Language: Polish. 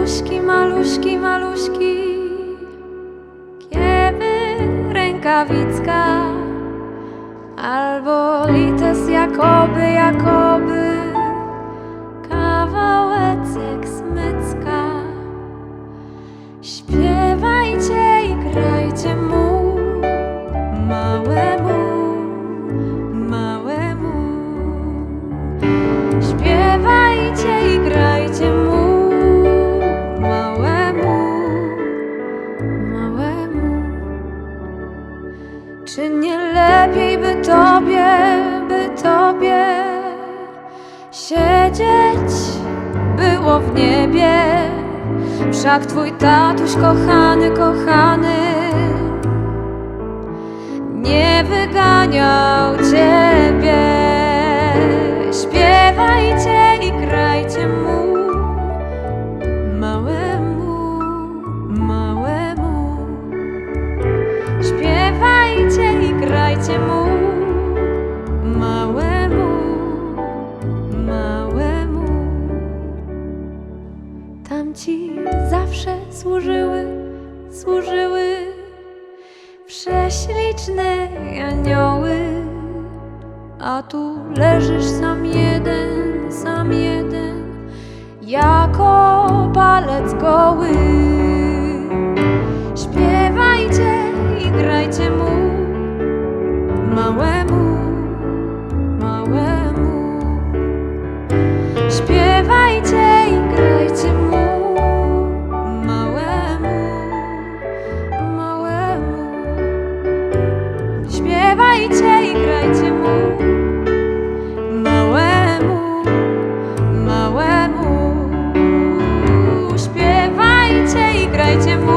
maluśki, maluśki, maluśki Kiedy rękawicka Albo lites jakoby, jakoby Kawałecek smycka. Śpiewajcie lepiej by tobie, by tobie Siedzieć było w niebie. Wszak twój tatuś kochany, kochany Nie wyganiał ciebie. Śpiewajcie Tamci zawsze służyły, służyły Prześliczne anioły. A tu leżysz sam jeden, sam jeden Jako palec goły. Śpiewajcie i grajcie mu Małemu, śpiewajcie i grajcie mu. Małemu, małemu, śpiewajcie i grajcie mu.